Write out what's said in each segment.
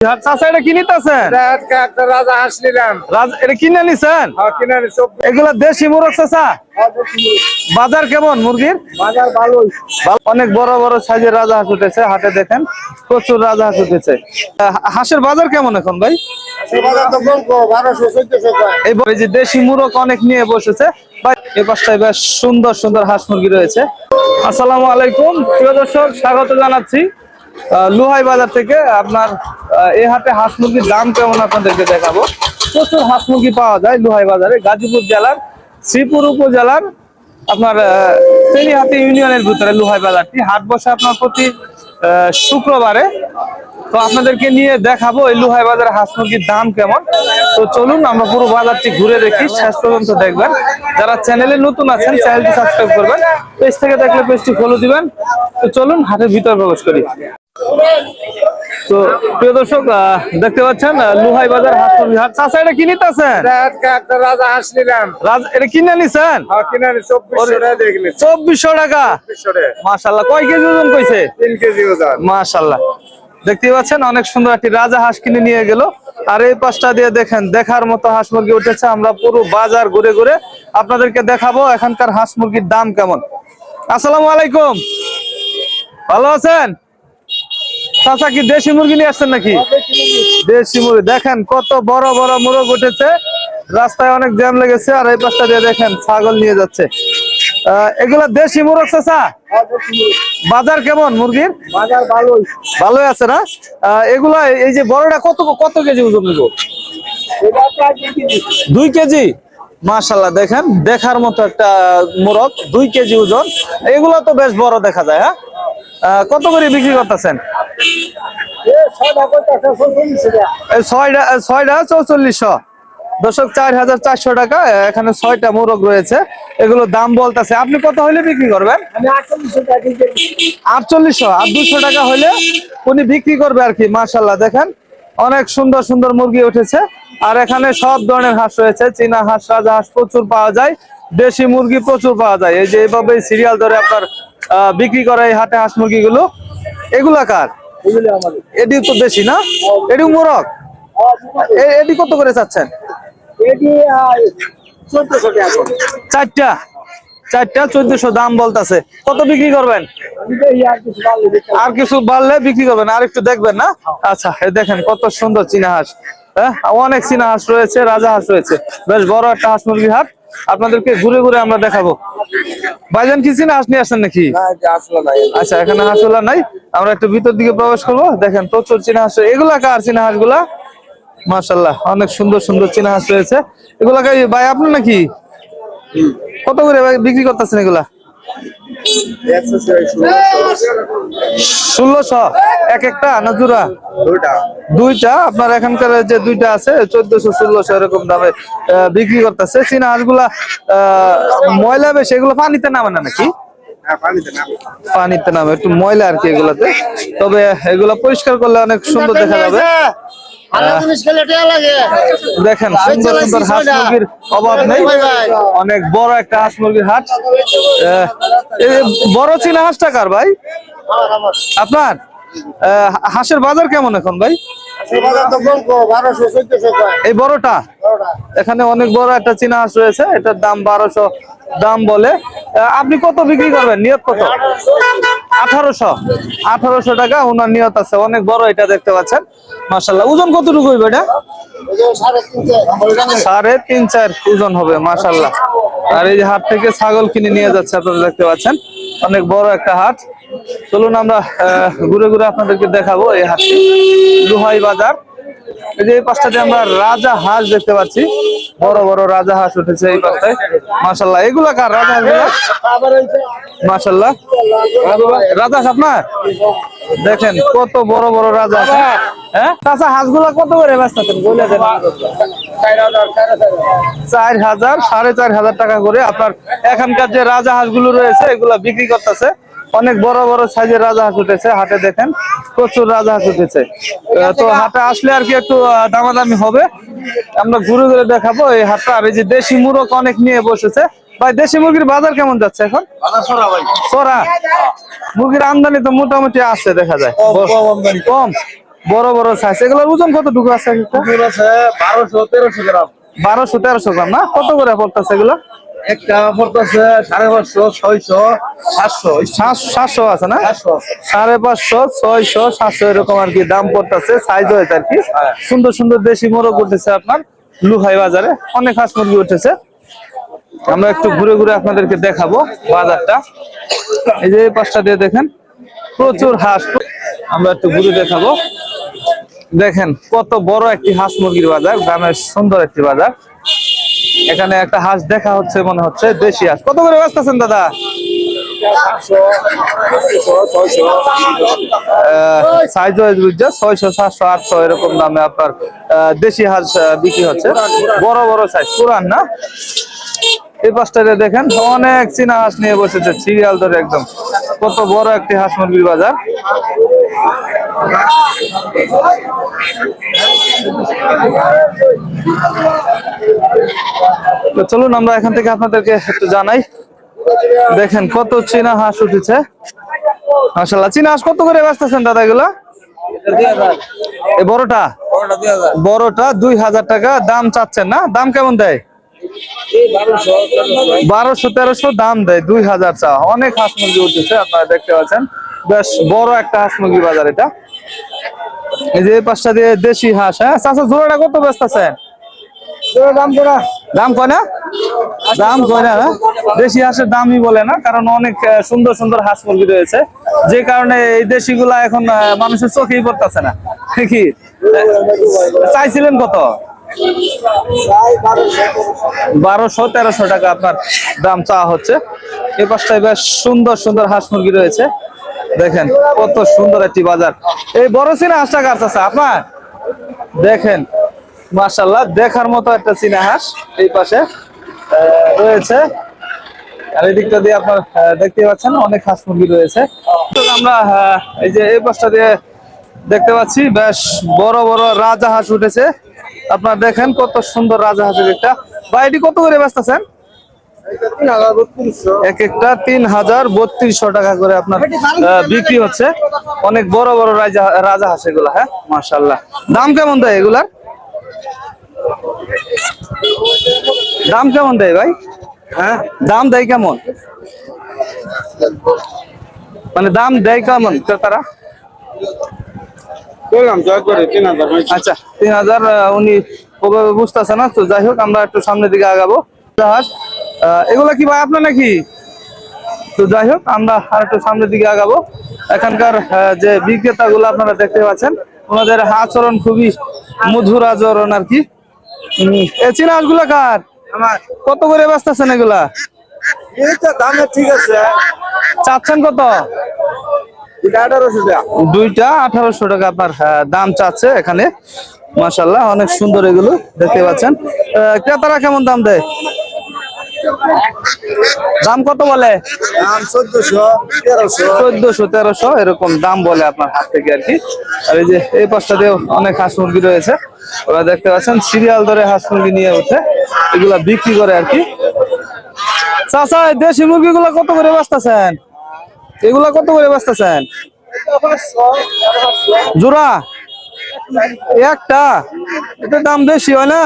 চাচা এটা কি নিতেছেন? একটা রাজা হাঁস নিলাম। এটা কিনে নিছেন? হ্যাঁ, এগুলা দেশি মুরগ চাচা? বাজার কেমন মুরগির? বাজার ভালোই। অনেক বড় বড় সাইজের রাজা হাঁস উঠেছে হাটে দেখেন প্রচুর রাজা হাঁস উঠেছে। হাঁসের বাজার কেমন এখন ভাই? এই যে দেশি মুরগ অনেক নিয়ে বসেছে ভাই পাশটায় বেশ সুন্দর সুন্দর হাঁস মুরগি রয়েছে। আসসালামু আলাইকুম। প্রিয় দর্শক স্বাগত জানাচ্ছি। লুহাই বাজার থেকে আপনার এই হাটে হাঁস মুরগির দাম কেমন আপনাদেরকে দেখাবো? প্রচুর হাঁস মুরগি পাওয়া যায় লুহাই বাজারে। গাজীপুর জেলার, শ্রীপুর উপজেলার, আপনার তেলিহাতি ইউনিয়নের ভিতরে লুহাই বাজারটি। হাট বসে আপনার প্রতি শুক্রবারে। তো আপনাদেরকে নিয়ে দেখাবো এই লুহাই বাজারে হাঁস মুরগির দাম কেমন। তো চলুন, আমরা পুরো বাজারটি ঘুরে দেখি। শেষ পর্যন্ত দেখবেন। যারা চ্যানেলে নতুন আছেন চ্যানেলটি সাবস্ক্রাইব করবেন। পেজ থেকে দেখলে পেজটি ফলো দিবেন। তো চলুন, হাটের ভিতরে প্রবেশ করি। তো প্রিয় দর্শক দেখতে পাচ্ছেন লুহাই বাজার হাট চাষা এটা রাজা হাঁস নিলাম। রাজ এটা কিনে নিছেন? হ্যাঁ, চব্বিশশো টাকা মাশাল্লাহ কয় কেজি ওজন কইছে? তিন কেজি ওজন। মাশাল্লাহ। দেখতে পাচ্ছেন অনেক সুন্দর একটি রাজা হাঁস কিনে নিয়ে গেল। আর এই পাশটা দিয়ে দেখেন দেখার মতো হাঁস মুরগি উঠেছে। আমরা পুরো বাজার ঘুরে ঘুরে আপনাদেরকে দেখাবো এখানকার হাঁস মুরগির দাম কেমন। আসসালামু আলাইকুম। ভালো আছেন? চাচা কি দেশি মুরগি নিয়ে আসছেন নাকি? দেশি মুরগি। দেখেন কত বড় বড় মুরগ উঠেছে। রাস্তায় অনেক জ্যাম লেগেছে আর এই পাশটা দিয়ে দেখেন ছাগল নিয়ে যাচ্ছে। এগুলা দেশি মুরগ চাচা? বাজার কেমন মুরগির? বাজার ভালোই। ভালোই আছে না? এগুলা এই যে বড়টা কত কত কেজি ওজন নিব? দুই কেজি। মাশাল্লাহ দেখেন দেখার মতো একটা মোরগ দুই কেজি ওজন। এগুলো তো বেশ বড় দেখা যায় হ্যাঁ? কত করে বিক্রি করতেছেন? ছয়টা ছয়টা চৌচল্লিশশো। চার হাজার চারশো টাকা এখানে ছয়টা মোরগ রয়েছে। এগুলো দাম বলতেছে আপনি কত হলে বিক্রি করবেন? আটচল্লিশশো আর দুশো টাকা হলে উনি বিক্রি করবে আর কি মার্শাল্লাহ দেখেন। অনেক সুন্দর সুন্দর মুরগি উঠেছে। আর এখানে সব ধরনের হাঁস রয়েছে চীনা হাঁস রাজা হাঁস প্রচুর পাওয়া যায় দেশি মুরগি প্রচুর পাওয়া যায়। এই যে এইভাবে সিরিয়াল ধরে আপনার বিক্রি করে এই হাটে হাঁস মুরগিগুলো। এগুলা কার? এটি তো দেশি না? এটি মোরক এটি কত করে চাচ্ছেন। চারটা। চারটা চোদ্দশো দাম বলতেছে। কত বিক্রি করবেন? আর কিছু আর বাড়লে বিক্রি করবেন। আর একটু দেখবেন না? আচ্ছা দেখেন কত সুন্দর চীনা হাঁস। হ্যাঁ অনেক চীনা হাঁস রয়েছে রাজা হাঁস রয়েছে। বেশ বড় একটা হাঁস মুরগির হাট। আপনাদেরকে ঘুরে ঘুরে আমরা দেখাবো। ভাইজান কি চীনা হাঁস নিয়ে আসেন নাকি? না না আচ্ছা এখানে হাঁসগুলা নাই। আমরা একটু ভিতর দিকে প্রবেশ করব। দেখেন প্রচুর চীনা হাঁস। এগুলা কার চীনা হাঁসগুলা? মাশাল্লাহ অনেক সুন্দর সুন্দর চীনা হাঁস রয়েছে। এগুলা ভাই আপনার নাকি? কত করে ভাই বিক্রি করতেছেন এগুলা? ষোলোশো এক একটা না জোড়া? দুইটা। আপনার এখানকার যে দুইটা আছে চোদ্দশো ষোলোশো এরকম দামে আহ, বিক্রি করতেছে। চীনা হাঁসগুলা আহ, ময়লা বেশি এগুলো পানিতে নামে না নাকি? হ্যাঁ পানিতে নামে। একটু ময়লা আর কি এগুলাতে। তবে এগুলা পরিষ্কার করলে অনেক সুন্দর দেখা যাবে। দেখেন সুন্দর সুন্দর হাঁস মুরগির অভাব নেই। অনেক বড় একটা হাঁস মুরগির হাট। আহ, এই বড় চীনা হাঁসটা কার ভাই? আপনার? আহ, হাঁসের বাজার কেমন এখন ভাই? এই বড়টা? এখানে অনেক বড় একটা চীনা হাঁস রয়েছে এটার দাম বারোশো দাম বলে। আপনি কত বিক্রি করবেন? নিয়ত কত? আঠারোশো। আঠারোশো টাকা ওনার নিয়ত আছে। অনেক বড় এটা দেখতে পাচ্ছেন। মাসাল্লাহ ওজন কতটুকু হইবে এটা? সাড়ে সাড়ে তিন চার ওজন হবে মাসাল্লাহ আর এই যে হাট থেকে ছাগল কিনে নিয়ে যাচ্ছে আপনারা দেখতে পাচ্ছেন। অনেক বড় একটা হাট। চলুন আমরা ঘুরে ঘুরে আপনাদেরকে দেখাবো এই হাট লুহাই বাজার। এই যে এই পাশটাতে আমরা রাজা হাঁস দেখতে পাচ্ছি। বড় বড় রাজা হাঁস উঠেছে এই পাশটায়। মাসাল্লাহ এগুলা কার রাজা হাঁস মাসাল্লাহ রাজা হাঁস আপনার? দেখেন কত বড় বড় রাজা হ্যাঁ? চাচা হাঁসগুলা কত করে ব্যস্ত বলে দেন। চার হাজার, সাড়ে চার হাজার। চার হাজার সাড়ে চার হাজার টাকা করে আপনার এখানকার যে রাজা হাঁসগুলো রয়েছে এগুলা বিক্রি করতেছে। অনেক বড় বড় সাইজের রাজা হাঁস উঠেছে হাটে দেখেন প্রচুর রাজা হাঁস উঠেছে তো হাটে আসলে আর কি একটু দামাদামি হবে। আমরা ঘুরে ঘুরে দেখাবো এই হাটটা। আর এই যে দেশি মুরগ অনেক নিয়ে বসেছে। ভাই দেশি মুরগির বাজার কেমন যাচ্ছে এখন? সরা মুরগির আমদানি তো মোটামুটি আছে দেখা যায়। কম বড় বড় সাইজ এগুলোর ওজন কতটুকু আছে বারোশো তেরোশো গ্রাম। বারোশো তেরোশো গ্রাম না? কত করে পড়তেছে এগুলো? একটা পড়তেছে সাড়ে পাঁচশো ছয়শো সাতশো। সাত- সাতশো আছে না? সাড়ে পাঁচশো ছয়শো সাতশো এরকম আর কি দাম পড়তেছে সাইজ হয়েছে আর কি। সুন্দর সুন্দর দেশি মোরগ উঠেছে আপনার লুহাই বাজারে। অনেক হাঁস মুরগি উঠেছে। আমরা একটু ঘুরে ঘুরে আপনাদেরকে দেখাবো বাজারটা। এই যে পাশটা দিয়ে দেখেন প্রচুর হাঁস। আমরা একটু ঘুরে দেখাবো। দেখেন কত বড় একটি হাঁস মুরগির বাজার গ্রামের সুন্দর একটি বাজার। এখানে একটা হাঁস দেখা হচ্ছে, মনে হচ্ছে দেশি হাঁস। কত করে ব্যস্ত দাদা? ছয়শো, সাতশো, আটশো এরকম দামে আপনার দেশি হাঁস বিক্রি হচ্ছে। বড় বড় সাইজ না? দেখেন, অনেক চীনা হাঁস নিয়ে বসেছে, সিরিয়াল ধরে একদম। কত বড় একটি হাঁস মুরগির বাজার? তো চলুন আমরা এখান থেকে আপনাদেরকে একটু জানাই। দেখেন কত চীনা হাঁস উঠেছে। মাশাল্লাহ চীনা হাঁস কত করে ব্যস্তেছেন দাদা এগুলো? বড়টা? বড়টা দুই হাজার টাকা দাম চাচ্ছেন না? দাম কেমন দেয়? বারোশো তেরোশো দাম দেয় দুই হাজার চা। অনেক হাঁস মুরগি উঠেছে আপনারা দেখতে পাচ্ছেন। বেশ বড় একটা হাঁস মুরগি বাজার এটা। এই যে পাশটা দিয়ে দেশি হাঁস হ্যাঁ? চাষা জোড়াটা কত ব্যস্ত আছেন? দাম করা দাম কয় না? দাম কয় না হ্যাঁ? দেশি হাঁসের দামই বলে না কারণ অনেক সুন্দর সুন্দর হাঁস মুরগি রয়েছে। যে কারণে এই দেশি গুলা এখন মানুষের চোখেই পড়তেছে না। কি চাইছিলেন কত? বারোশো, তেরোশো টাকা আপনার দাম চাওয়া হচ্ছে। এ পাশটায় বেশ সুন্দর সুন্দর হাঁস মুরগি রয়েছে। দেখেন, কত সুন্দর একটি বাজার। এই বড় সিনা হাঁসটা কার চাচা? আপনার? দেখেন মাশাল্লাহ দেখার মতো একটা চীনা হাঁস এই পাশে রয়েছে। আর এই দিকটা দিয়ে আপনার দেখতে পাচ্ছেন, অনেক হাঁস মুরগি রয়েছে। তো আমরা এই যে এই পাশটা দিয়ে দেখতে পাচ্ছি, বেশ বড় বড় রাজা হাঁস উঠেছে। আপনার দেখেন কত সুন্দর রাজা হাঁসের একটা। এটি কত করে ব্যস্তেছেন তিন এক একটা তিন হাজার বত্রিশশো টাকা করে আপনার বিক্রি হচ্ছে। অনেক বড় বড় রাজা রাজা হাঁস এগুলা হ্যাঁ? দাম কেমন দেয় এগুলার? দাম কেমন দেয় ভাই? হ্যাঁ? দাম দেয় কেমন? মানে দাম দেয় কেমন ক্রেতারা বললাম জয় করে তিন হাজার আচ্ছা তিন হাজার উনি ওভাবে বুঝতেছে না তো যাই হোক আমরা একটু সামনের দিকে আগাবো। জাহাজ এগুলা কি ভাই আপনার নাকি? তো যাই হোক আমরা আর একটু সামনের দিকে আগাবো। এখানকার আহ, যে বিক্রেতা গুলো আপনারা দেখতে পাচ্ছেন ওনাদের আচরণ খুবই মধুর আচরণ আর কি। চীনা কার? আমার। কত করে ব্যস্তেছেন এগুলা? এইটা দামে ঠিক আছে। চাচ্ছেন কত? দুইটা আঠারোশো টাকা। আপনার দাম চাচ্ছে এখানে। মাসাল্লাহ অনেক সুন্দর এগুলো দেখতে পাচ্ছেন। ক্রেতারা কেমন দাম দেয়? দাম কত বলে? দাম চোদ্দশো তেরোশো। এরকম দাম বলে আপনার হাত থেকে আর কি। আর এই যে এই পাশটা দিয়ে অনেক হাঁস মুরগি রয়েছে। ওরা দেখতে পাচ্ছেন সিরিয়াল ধরে হাঁস মুরগি নিয়ে উঠে এগুলা বিক্রি করে আর কি। চাচা দেশি মুরগিগুলো কত করে বাঁচতেছেন? এগুলা কত করে বাঁচতেছেন? জোড়া? একটা? এটার দাম বেশি হয় না?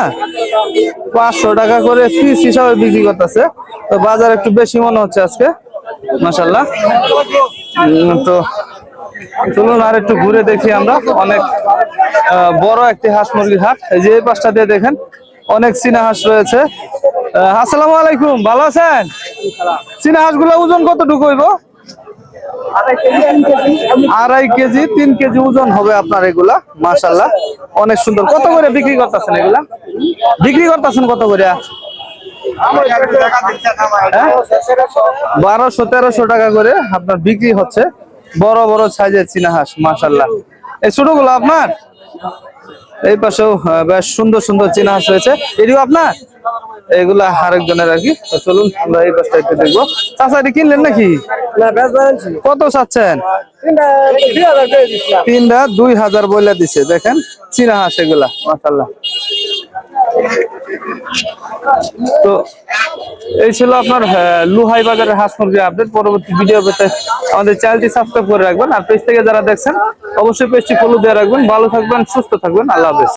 পাঁচশো টাকা করে পিস হিসাবে বিক্রি করতেছে। তো বাজার একটু বেশি মনে হচ্ছে আজকে। মাসাল্লাহ তো চলুন আর একটু ঘুরে দেখি আমরা। অনেক বড় একটি হাঁস মুরগির হাট। এই যে এই পাশটা দিয়ে দেখেন, অনেক চীনা হাঁস রয়েছে। আসসালামু আলাইকুম, ভালো আছেন? চীনা হাঁসগুলো ওজন কতটুকু হইব? আড়াই কেজি, তিন কেজি ওজন হবে আপনার এগুলা মাশাল্লাহ অনেক সুন্দর। কত করে বিক্রি করতেছেন এগুলা? বিক্রি করতেছেন কত করে? বারোশো, তেরোশো টাকা করে আপনার বিক্রি হচ্ছে। বড় বড় সাইজের চীনা হাঁস মাশাল্লাহ এই ছোটগুলো আপনার? এই পাশেও বেশ সুন্দর সুন্দর চীনা হাঁস রয়েছে। এটিও আপনার? এগুলা আরেকজনের আর কি। চলুন আমরা এই পাশটা একটু দেখব। চাচা এটি কিনলেন নাকি? কত চাচ্ছেন? তিনটা দুই হাজার বইলা দিছে দেখেন। চীনা হাঁস এগুলা মাশাল্লাহ তো এই ছিল আপনার লুহাই বাজারের হাঁস মুরগি আপডেট পরবর্তী ভিডিও পেতে আমাদের চ্যানেলটি সাবস্ক্রাইব করে রাখবেন। আর পেজ থেকে যারা দেখছেন অবশ্যই পেজটি ফলো দিয়ে রাখবেন। ভালো থাকবেন সুস্থ থাকবেন। আল্লাহ হাফেজ।